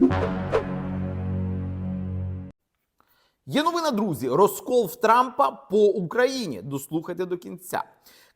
Є новина, друзі. Розкол в Трампа по Україні. Дослухайте до кінця.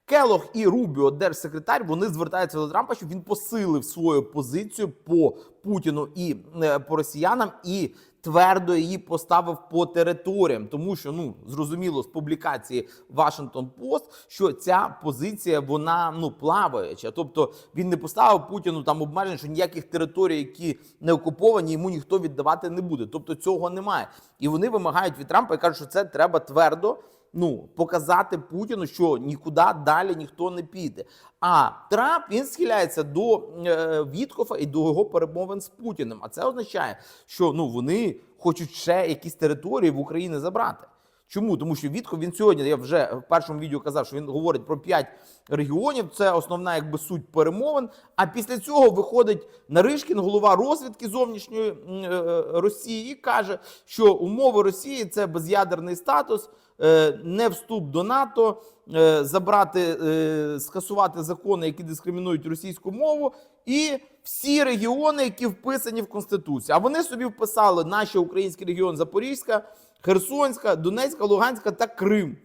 Келох і Рубіо, держсекретар, вони звертаються до Трампа, щоб він посилив свою позицію по Путіну і е, по росіянам і твердо її поставив по територіям, тому що ну зрозуміло з публікації Washington Post, що ця позиція вона ну плаваюча. Тобто він не поставив Путіну там обмежень, що ніяких територій, які не окуповані, йому ніхто віддавати не буде. Тобто цього немає. І вони вимагають від Трампа і кажуть, що це треба твердо ну, показати Путіну, що нікуди далі ніхто не піде. А Трамп він схиляється до е, Віткофа і до його перемовин з Путіним. А це означає, що ну вони хочуть ще якісь території в Україні забрати. Чому? Тому що Вітков він сьогодні, я вже в першому відео казав, що він говорить про п'ять регіонів. Це основна якби суть перемовин. А після цього виходить Наришкін, голова розвідки зовнішньої е, Росії, і каже, що умови Росії це без'ядерний статус, е, не вступ до НАТО, е, забрати, е, скасувати закони, які дискримінують російську мову, і всі регіони, які вписані в Конституцію. А вони собі вписали наші українські регіони Запорізька, Херсонська, Донецька, Луганська та Крим.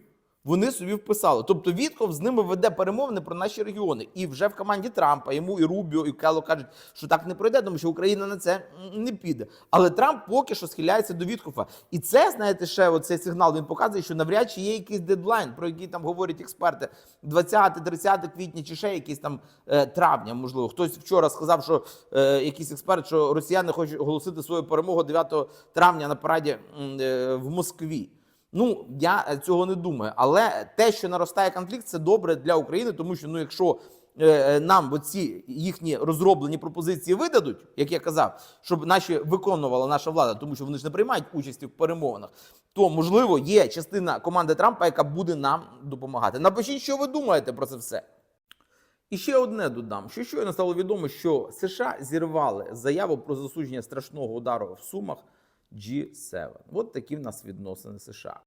Вони собі вписали. Тобто Вітков з ними веде перемовини про наші регіони. І вже в команді Трампа йому і Рубіо, і Кело кажуть, що так не пройде, тому що Україна на це не піде. Але Трамп поки що схиляється до Віткофа. І це, знаєте, ще оцей сигнал він показує, що навряд чи є якийсь дедлайн, про який там говорять експерти 20-30 квітня чи ще якийсь там е, травня, можливо. Хтось вчора сказав, що е, якийсь експерт, що росіяни хочуть оголосити свою перемогу 9 травня на параді е, в Москві. Ну я е, цього не думаю. Але те, що наростає конфлікт, це добре для України, тому що ну, якщо е, е, нам оці їхні розроблені пропозиції видадуть, як я казав, щоб наші виконувала наша влада, тому що вони ж не приймають участі в перемовинах, то можливо є частина команди Трампа, яка буде нам допомагати. Напишіть, що ви думаєте про це все. І ще одне додам, що щойно стало відомо, що США зірвали заяву про засудження страшного удару в Сумах G7. От такі в нас відносини США.